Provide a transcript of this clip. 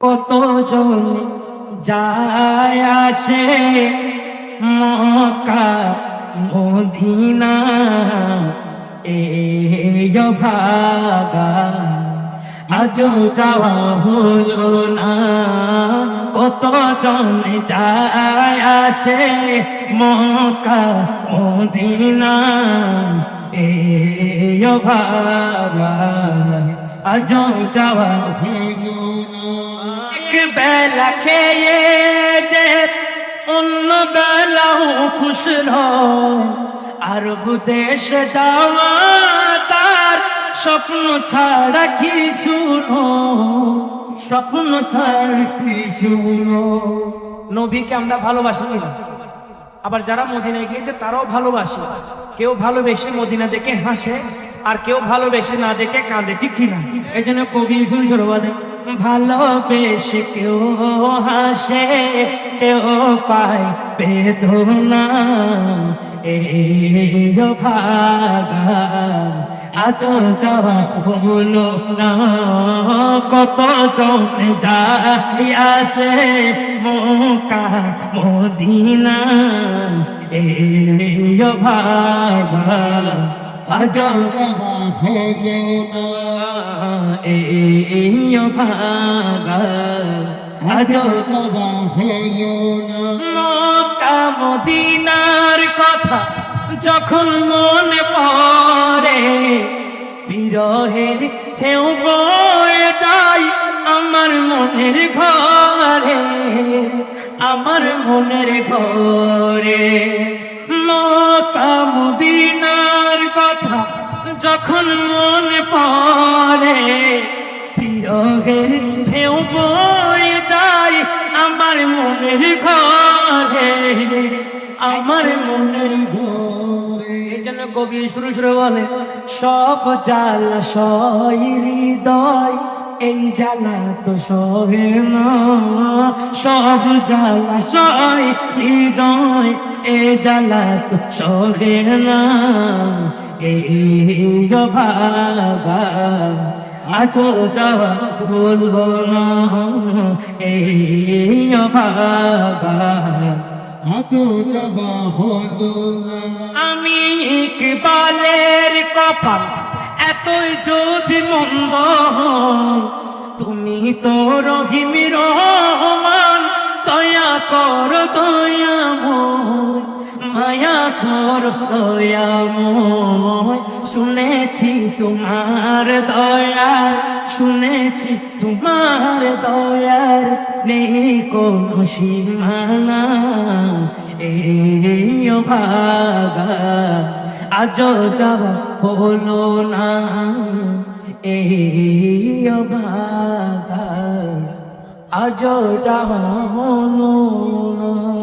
কতজন যায় আসে মক্কা, মদিনা? এই ভাগা, আজও যাওয়া হলো না। কতজন যায় আসে মক্কা, মদিনা? এই ভাগা, আজও যাওয়া হলো বেলা খেয়ে যে অন্য বেলাও খুশ আরব দেশে যাওয়া তার স্বপ্ন ছাড়া কিছু। স্বপ্ন ছাড়া কিছু। নবীকে আমরা ভালোবাসি আবার যারা মদিনায় গিয়েছে, তারাও ভালোবাসে। কেউ ভালোবেসে মদিনা দেখে হাসে, আর কেউ ভালোবেসে না দেখে কাঁদে, ঠিক কিনা? এই জন্য কবি শুনছিল বলে ভালোবেসে কেউ হাসে, কেউ পায় বেদনা। এই ভাগা, আজ যাওয়া হলো না। কত জন যাই আসে মোকা মদিনা। এই ভাগা আজ যাওয়া হলো না ভাগা আজ যাওয়া হলো না মদিনার কথা যখন মনে পড়ে, বিরহের ঢেউ বয়ে যায় আমার মনের ঘরে, আমার মনের ঘরে। পড়ে বিরহের ঢেউ বয়ে যায় আমার মনের ঘরে, আমার মনের ঘরে। এই জন্য কবি শুরু শুরু বলে সব জ্বালা হৃদয়, এই জ্বালা তো সহে না। সব জ্বালা সই হৃদয় এই জ্বালা তো সহে না। এই ভাগা আজো যাওয়া ভুলব না। এই ভাগা আজও যাবা হলো না। আমি ইকবালের কপাল এতই যদি মন্দ তুমি তো রহিম রহমান দয়া কর দয়া মায়া কর দয়াময় শুনেছি তোমার দয়া শুনেছি তোমার দয়ার, নেই কোনো সীমানা। এই ভাগা আজ যাওয়া হলো না। এই ভাগা আজ যাওয়া হলো না।